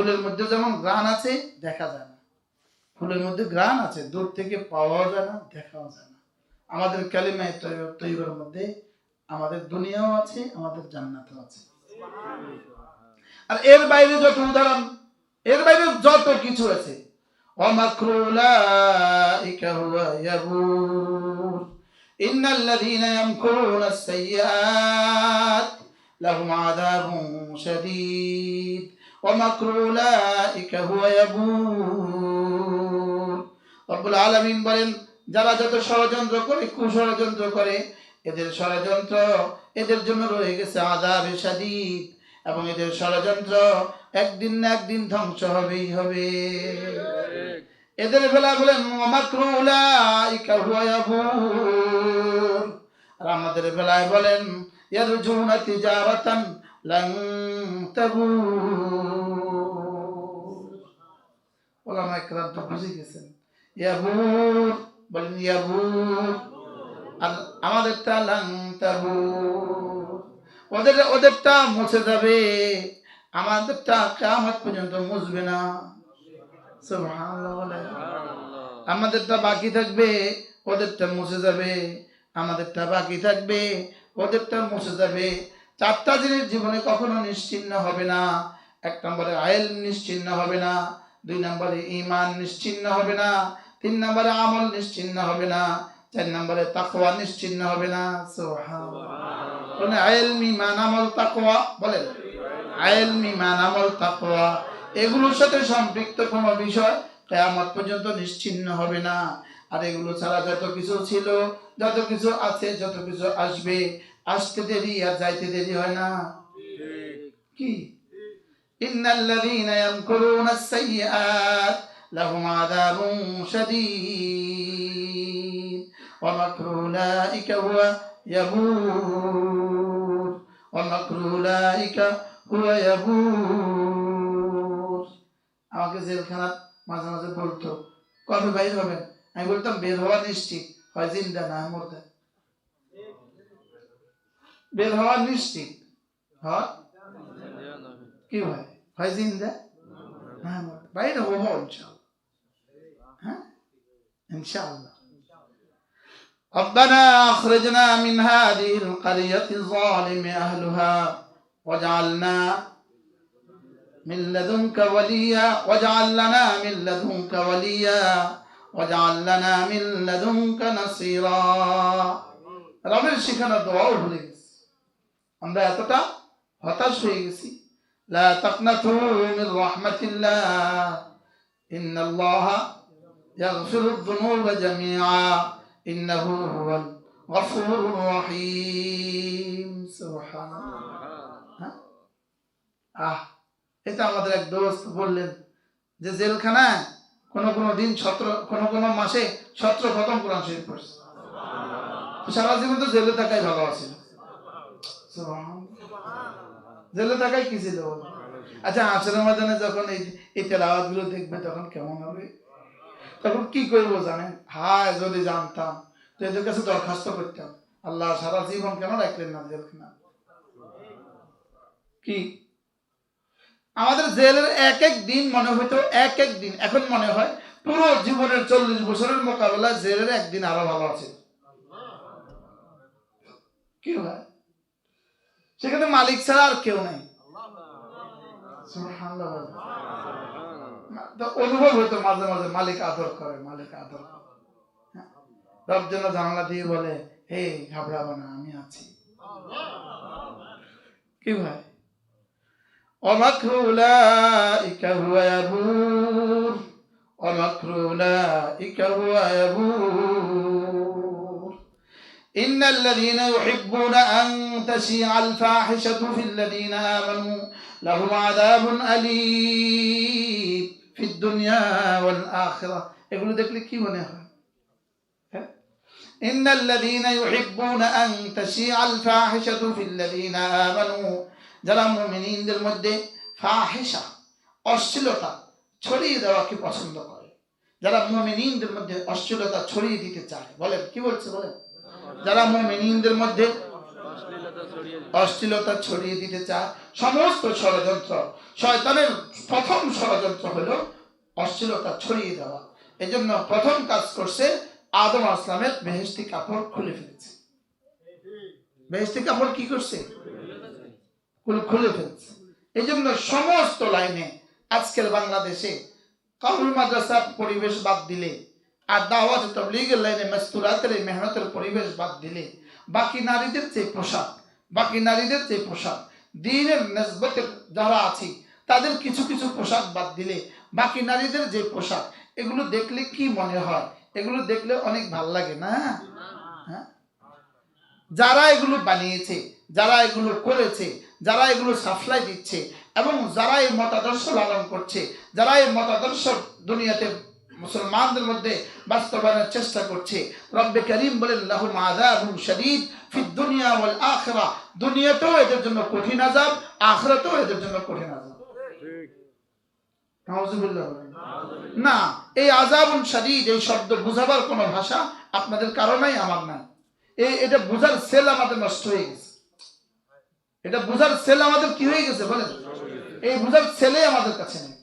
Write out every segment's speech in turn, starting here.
ফুলের মধ্যে যেমন গ্রান আছে দেখা যায় না ফুলের মধ্যে গ্রান আছে দূর থেকে পাওয়াও যায় না দেখাও যায় না আমাদের কালিমায় তৈবার মধ্যে আমাদের দুনিয়াও আছে আমাদের জান্নাতও আছে আর এর বাইরে যত উদাহরণ এর বাইরে যত কিছু আছে ومكر أولئك هو يبور إن الذين يمكرون السيئات لهم عذاب شديد ومكر أولئك هو يبور رب العالمين বলেন যারা যত ষড়যন্ত্র করে কুষড়যন্ত্র করে এদের ষড়যন্ত্র এদের জন্য রয়ে গেছে আদাব সাদিদ এবং এদের ষড়যন্ত্র একদিন না একদিন ধ্বংস হবেই হবে এদের বেলা বলেন মাকরুলাইকা হুয়া ইয়াবুর আর আমাদের বেলায় বলেন ইয়ারজুনা তিজারাতান লান তাবুর ওলামা একরাম তো বুঝে গেছেন। ইয়াবুর, বলেন ইয়াবুর। আর আমাদেরটা লান তাবুর। ওদের, ওদেরটা মুছে যাবে। আমাদেরটা কিয়ামত পর্যন্ত মুছবে না। আমাদেরটা বাকি থাকবে, ওদেরটা মুছে যাবে। আমাদেরটা বাকি থাকবে, ওদেরটা মুছে যাবে। চারটা জিনিস জীবনে কখনো নিশ্চিন্ন হবে না। এক নম্বরে আয়েল নিশ্চিন্ন হবে না। দুই নম্বরে ইমান নিশ্চিন্ন হবে না। তিন নম্বরে আমল নিশ্চিন্ন হবে না। চার নম্বরে তাকোয়া নিশ্চিন্ন হবে না। সুবহানাল্লাহ। আয়েল ইমান আমল তাকোয়া বলেন? আয়েল ইমান আমল, তাকওয়া। এগুলোর সাথে সম্পৃক্ত কোনো বিষয় কেয়ামত পর্যন্ত নিশ্চিন্ন হবে না। আর এগুলো ছাড়া যত কিছু ছিল, যত কিছু আছে, যত কিছু আসবে আসতে দেরি আর যাইতে দেরি হয় না। কি? ইন্নাল্লাযীনা ইয়ামকুরুনাস সাইয়্যাত, লাহুম আযাবুন শাদীদ। ওয়া মাকরু উলাইকা হুয়া ইয়াবুর ওয়া মাকরু উলাইকা আমাকে জেলখানা মাঝে মাঝে বলতো, কবে বাইর হবেন? আমি বলতাম, বের হওয়া নিশ্চিত, হয় জিন্দা না Where her listed. Her? क्यों ما फज इन द Muhammad. By ربنا أخرجنا من هذه القرية الظالم أهلها واجعلنا من لدنك وليا. واجعل لنا من لدنك وليا. واجعل لنا من لدنك نصيرا. ربنا شكرا. الدعاء আমরা এতটা হতাশ হয়ে গেছি। আহ, এটা আমাদের এক দোস্ত বললেন যে জেলখানায় কোন কোন দিন ছত্র কোন কোন মাসে ছত্র খতম কোরআন শরীফ পড়ছে। সারা জীবন তো জেলে থাকাই ভালো আছে। জেলে থাকাই কি ছিল? আচ্ছা যখন এই এই তেলাওয়াতগুলো দেখবে, তখন কেমন হবে? তখন কি করব জানেন? হায়, যদি জানতাম, তো এদের কাছে দরখাস্ত করতাম। আল্লাহ সারা জীবন কেন রাখলেন না জেলখানা? কি? আমাদের জেলের এক এক দিন মনে হইতো, এক এক দিন। এখন মনে হয়, পুরো জীবনের চল্লিশ বছরের মোকাবেলায় জেলের একদিন আরও ভালো আছে। কি হয় সেখানে মালিক ছাড়া আর কেউ নাই সুবহানাল্লাহ বলে। তো অনুভব হইতো মাঝে মাঝে মালিক আদর করে মালিক আদর করে হ্যাঁ। রব যেন জানলা দিয়ে বলে হে ঘাবড়াবো না আমি আছি কি ভাই ومكر أولئك هو يبور ومكر أولئك هو يبور إن الذين يحبون أن تشيع الفاحشة في الذين آمنوا لهم عذاب أليم في الدنيا والآخرة এগুলো দেখলে কি মনে হয় হ্যাঁ? إن الذين يحبون أن تشيع الفاحشة في الذين آمنوا যারা মুমিনদের মধ্যে ফাহিশা অশ্লীলতা ছড়িয়ে দেওয়াকে পছন্দ করে যারা মুমিনদের মধ্যে অশ্লীলতা ছড়িয়ে দিতে চায় বলেন কি বলছে বলেন যারা মুমিনদের মধ্যে অশ্লীলতা ছড়িয়ে দিতে চায়, সমস্ত ষড়যন্ত্র। শয়তানের প্রথম ষড়যন্ত্র হলো অশ্লীলতা ছড়িয়ে দেওয়া। এজন্য প্রথম কাজ করছে আদম আসলামের বেহেস্তি কাপড় খুলে ফেলেছে। বেহেস্তি কাপড় কি করছে? খুলে- ফেলছে। এই জন্য সমস্ত লাইনে আজকের বাংলাদেশে কাবুল মাদ্রাসার পরিবেশ বাদ দিলে আর দাওয়াত তবলিগের লাইনে মাস্তুরাতের এই মেহনতের পরিবেশ বাদ দিলে বাকি নারীদের যে পোশাক, বাকি নারীদের যে পোশাক, দিনের নেসবতের যারা আছে, তাদের কিছু কিছু পোশাক বাদ দিলে বাকি নারীদের যে পোশাক, এগুলো দেখলে কি মনে হয়? এগুলো দেখলে অনেক ভালো লাগে না? হ্যাঁ? যারা এগুলো বানিয়েছে, যারা এগুলো করেছে, যারা এগুলো সাপ্লাই দিচ্ছে এবং যারা এই মতাদর্শ লালন করছে, যারা এই মতাদর্শ দুনিয়াতে মুসলমানদের মধ্যে বাস্তবায়নের চেষ্টা করছে। রব্বে করিম বলেন লাহুম আযাবুন শাদীদ ফিদ দুনিয়া ওয়াল আখিরা। দুনিয়াতেও এদের জন্য কঠিন আযাব আখিরাতেও এদের জন্য কঠিন আযাব। না এই আযাবুন শাদীদ এই শব্দ বুঝাবার কোনো ভাষা আপনাদের কারণেই আমার নাই। এই এটা বুঝার সেল আমাদের নষ্ট হয়ে গেছে। এটা বুঝার সেল আমাদের কি হয়ে গেছে বলেন? এই বুঝার সেলে আমাদের কাছে নেই।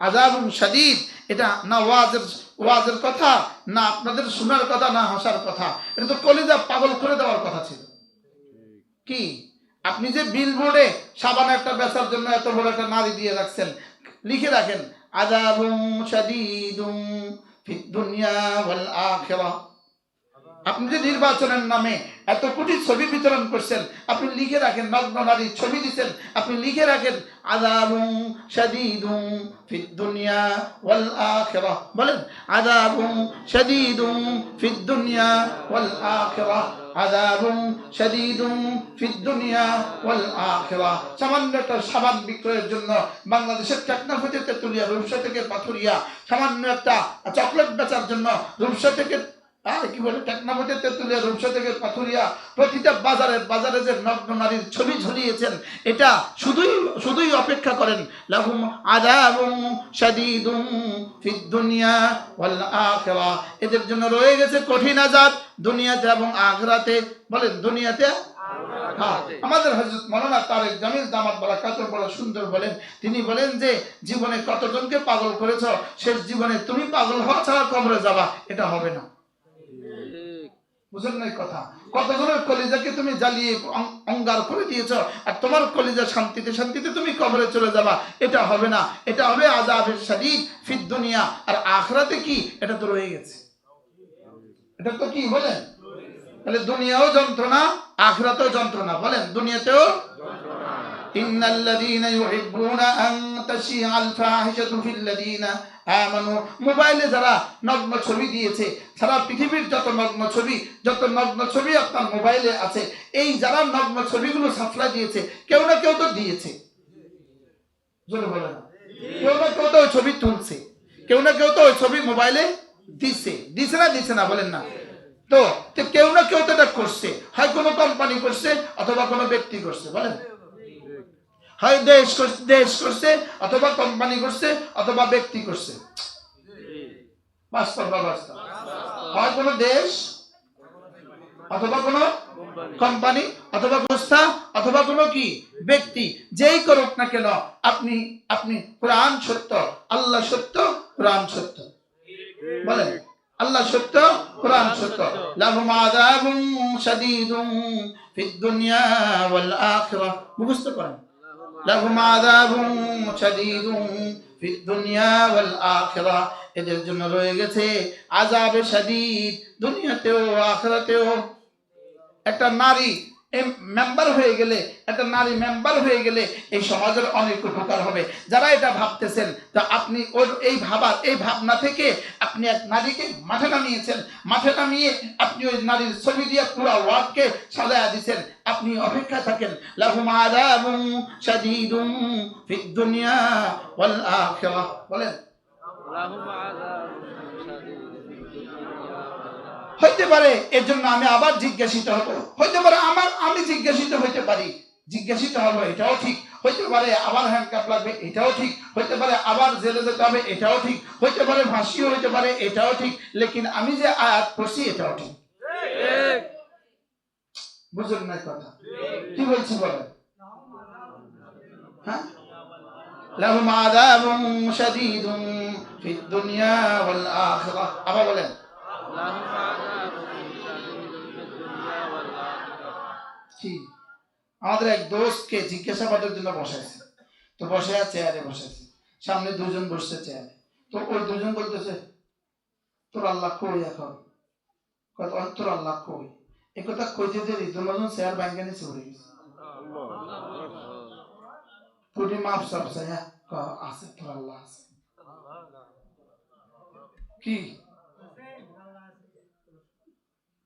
আজাবুন শাদীদ এটা না ওয়াজের ওয়াজের কথা, না আপনাদের শোনার কথা, না হাসার কথা। এটা তো কলিজা পাগল করে দেওয়ার কথা ছিল। কি? আপনি যে বিল বোর্ডে সাবান একটা বেচার জন্য এত বড় একটা নারী দিয়ে রাখছেন, লিখে রাখেন আজাবুন সাদিদুম ফিদ দুনিয়া ওয়াল আখিরাহ আপনি যে নির্বাচনের নামে এত কোটি ছবি বিতরণ করছেন, আপনি লিখে রাখেন, নগ্ন নারীর ছবি দিচ্ছেন, আপনি লিখে রাখেন আদাবুং শাদীদুং ফিদ দুনিয়া ওয়াল আখিরাহ। বলেন আদাবুং শাদীদুং ফিদ দুনিয়া ওয়াল আখিরাহ। আদাবুং শাদীদুং ফিদ দুনিয়া ওয়াল আখিরাহ। সামান্য একটা সাবান বিক্রয়ের জন্য বাংলাদেশের টেকনাফ হতে তেতুলিয়া রূপসা থেকে পাথুরিয়া, সামান্য একটা চকলেট বেচার জন্য রূপসা থেকে আর কি বলে? তেতুলিয়া রূপসা থেকে পাথুরিয়া। প্রতিটা বাজারে বাজারে যে নগ্ন নারীর ছবি ঝুলিয়েছেন এটা শুধুই শুধুই অপেক্ষা করেন। লাহুম ফিদ দুনিয়া ওয়াল আখিরা। এদের জন্য রয়ে গেছে কঠিন আযাব দুনিয়াতে এবং আখিরাতে। বলেন দুনিয়াতে? হ্যাঁ, আমাদের হজরত মৌলানা তারেক জামিল দামাত বলা কত বড় সুন্দর বলেন। তিনি বলেন যে জীবনে কতজনকে পাগল করেছ? শেষ জীবনে তুমি পাগল হওয়া ছাড়া কবরে যাবা এটা হবে না। কবরে চলে যাবা। এটা হবে না। এটা হবে আজাবের ফির দুনিয়া। আর আখরাতে কি? এটা তো রয়ে গেছে। এটা তো কি? বলেন। তাহলে দুনিয়াও যন্ত্রণা, আখরাতেও যন্ত্রণা। বলেন, দুনিয়াতেও ইন্নাল্লাযীনা ইউহিব্বুনা আন তাশিআ আল ফাহিশাতু ফিল্লাযীনা আমানু। মোবাইলে যারা নগ্ন ছবি দিয়েছে, সারা পৃথিবীর যত নগ্ন ছবি, যত নগ্ন ছবি আপনার মোবাইলে আছে, এই যারা নগ্ন ছবিগুলো সাপ্লাই দিয়েছে, কেউ না কেউ তো দিয়েছে। কেউ না কেউ তো ওই ছবি তুলছে। কেউ না কেউ তো ওই ছবি মোবাইলে দিছে। দিছে না দিছে না, বলেন না। তো তো কেউ না কেউ তো এটা করছে। হয় কোনো কোম্পানি করছে অথবা কোনো ব্যক্তি করছে, বলেন। হয় দেশ দেশ করছে, অথবা কোম্পানি করছে, অথবা ব্যক্তি করছে। হয় দেশ, অথবা কোম্পানি, অথবা সংস্থা, অথবা কি? ব্যক্তি। যেই করুক না কেন, আপনি আপনি কোরআন সত্য, আল্লাহ সত্য, কোরআন সত্য। বলেন, আল্লাহ সত্য, কোরআন সত্য। লাহুম আযাবুন শাদীদুন ফিদ দুনিয়া ওয়াল আখিরাহ। মুখস্থ করেন। লাহুম عذاب شديد في الدنيا والآخرة এদের জন্য রয়ে গেছে আজাবে শাদীদ, দুনিয়াতেও, আখরাতেও। একটা নারী মেম্বার হয়ে গেলে, একটা নারী মেম্বার হয়ে গেলে এই সমাজের অনেক উপকার হবে। যারা এটা ভাবতেছেন, তা আপনি ওর এই ভাবার এই ভাবনা থেকে আপনি এক নারীকে মাঠে নামিয়েছেন। মাঠে নামিয়ে আপনি ওই নারীর ছবি দিয়ে পুরো ওয়ার্ডকে সাজায়া দিয়েছেন আপনি অপেক্ষা থাকেন বলেন। হইতে পারে এর জন্য আমি আবার জিজ্ঞাসিত হব হইতে পারে আমার আমি জিজ্ঞাসিত হইতে পারি জিজ্ঞাসিত হবো এটাও ঠিক হইতে পারে আবার হ্যান্ডকাপ লাগবে এটাও ঠিক হইতে পারে আবার জেলে যেতে হবে এটাও ঠিক হইতে পারে ফাঁসিও হইতে পারে এটাও ঠিক লেকিন আমি যে আয়াত পড়ছি এটাও ঠিক ঠিক বুঝুন না কথা কি বলছি বলেন হ্যাঁ لهم عذاب شديد في الدنيا والآخرة আবার বলেন আমাদের এক দোস্তকে জিজ্ঞাসাবাদের জন্য বসাইছে। তো বসে আছে চেয়ারে বসাইছে। সামনে দুজন বসছে চেয়ারে তো ওই দুজন বলতেছে, তোর আল্লাহ কই এখন? তোর আল্লাহ কই? কইতে দুজন চেয়ার ব্যাংকে নিচে উড়ে গেছে। মাপ সব আছে, তোর আল্লাহ আছে। কি?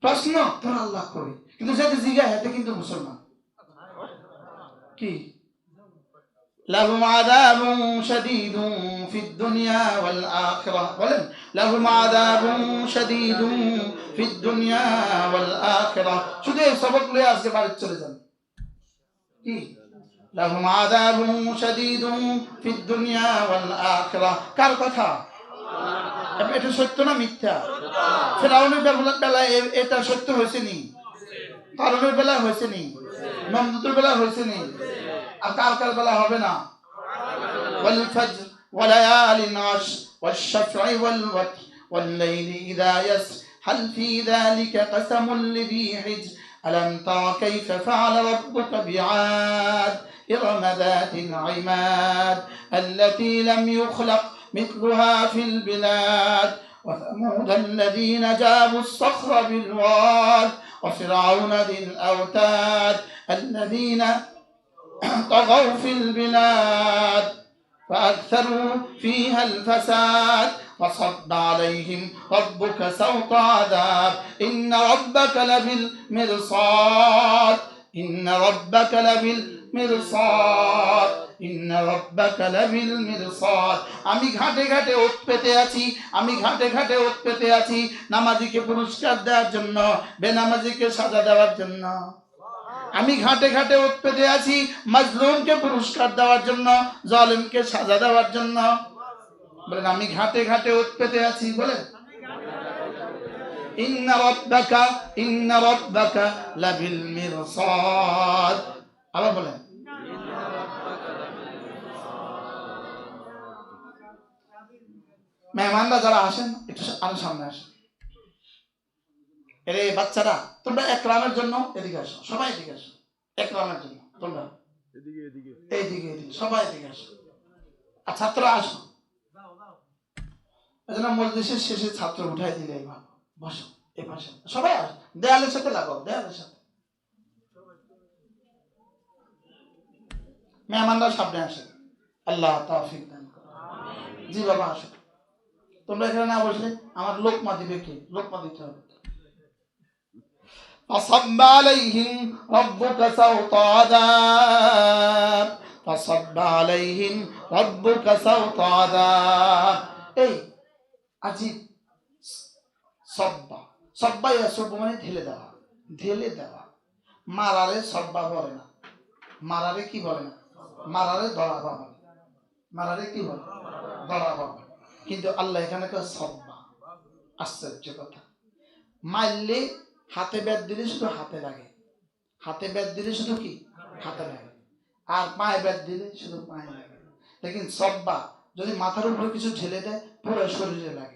প্রশ্ন, তোর আল্লাহ কই? কিন্তু সেটা জিগা হেতে কিন্তু মুসলমান কি لهم عذاب شديد في الدنيا والآخرة বলেন لهم عذاب شديد في الدنيا والآخرة শুধু এই সবক লয়ে আজকে বাড়ি চলে যান কি لهم عذاب شديد في الدنيا والآخرة কার কথা এটা সত্য না মিথ্যা ফেরাউনের বেলা- বেলায় এ- এটা সত্য হয়েছে নি কারণের বেলা হয়েছে নি নমদুতের বেলা হয়েছে নি আর কার কার বেলা হবে না والفجر وليال عشر والشفع والوتر والليل إذا يسر هل في ذلك قسم لذي حجر ألم تر كيف فعل ربك بعاد إرم ذات العماد التي لم يخلق مثلها في البلاد وثمود الذين جابوا الصخر بالواد وفرعون ذي الأوتاد الذين طغوا في البلاد فأكثروا فيها الفساد فصب عليهم ربك سوط عذاب. إن ربك لبالمرصاد. إن ربك لبالمرصاد মিরসাদ আমি ঘাটে ঘাটে ওত পেতে আছি, আমি ঘাটে ঘাটে ওত পেতে আছি নামাজিকে পুরস্কার দেওয়ার জন্য, বেনামাজিকে সাজা দেওয়ার জন্য। আমি ঘাটে ঘাটে ওত পেতে আছি, মাজলুমকে পুরস্কার দেওয়ার জন্য, জলিমকে সাজা দেওয়ার জন্য। বলেন, আমি ঘাটে ঘাটে ওত পেতে আছি, বলেন। ইন্না রব্বাকা ইন্না রব্বাকা লাবিল মিরসাদ। আবার বলেন। মেহমানরা যারা আসেন একটু আরও সামনে আসেন। এরে বাচ্চারা তোমরা একরামের জন্য এদিকে আসো সবাই এদিকে আসো। একরামের জন্য তোমরা। এইদিকে এদিকে। সবাই এদিকে আসো। আর ছাত্ররা আসো। এজন্য মজলিসের শেষে ছাত্র উঠাই দিলে এবার বসো এই পাশে সবাই আসো দেয়ালের সাথে লাগাও দেয়ালের সাথে। মেহমানরা সামনে আসে আল্লাহ তাফিক দান করো জি বাবা আসো তোমরা এখানে না বসলে আমার লোকমা দিবে কে লোকমা দিতে হবে فصب عليهم ربك سوط عذاب فصب عليهم ربك سوط عذاب এই আজিব সব্বা সব্বা ইয়াসব মানে ঢেলে দেওয়া ঢেলে দেওয়া মারারে সব্বা বলে না মারারে কি বলে না মারারে দড়া বাবা মারারে কি বলে দড়া বাবা কিন্তু আল্লাহ এখানে কেউ সব্বা। আশ্চর্য কথা। মারলে হাতে ব্যাট দিলে শুধু হাতে লাগে। হাতে ব্যাট দিলে শুধু কি? হাতে লাগে। আর পায়ে ব্যাট দিলে শুধু পায়ে লাগে। লেকিন সব্বা যদি মাথার উপরে কিছু ঢেলে দেয়, পুরো শরীরে লাগে।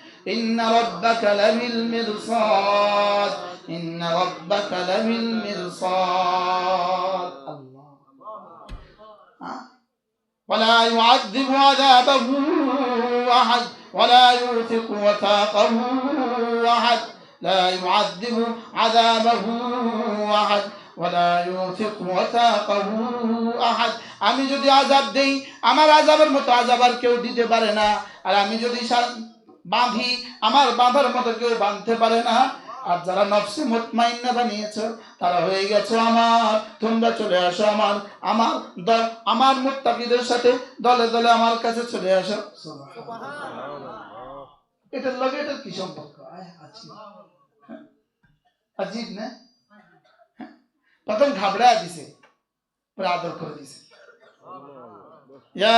إن ربك لبالمرصاد إن ربك لبالمرصاد الله ها؟ ولا يعذب عذابه أحد ولا يوثق وثاقه أحد لا يعذب عذابه أحد ولا يوثق وثاقه أحد আমি যদি আজাব দেই আমার আজাবের মতো আজাব আর কেউ দিতে পারে না আর আমি যদি সা- বাঁধি আমার বাঁধার মতো কেউ বাঁধতে পারে না। আর যারা নফসে মুতমাইন্না বানিয়েছো তারা হয়ে গেছো আমার। তোমরা চলে আসো আমার আমার আমার মুত্তাকিদের সাথে দলে দলে আমার কাছে চলে আসো। এটার লগে এটার কি সম্পর্ক? আজীব। না? হ্যাঁ? প্রথম ঘাবড়া দিছে পরে আদর করে দিছে। يا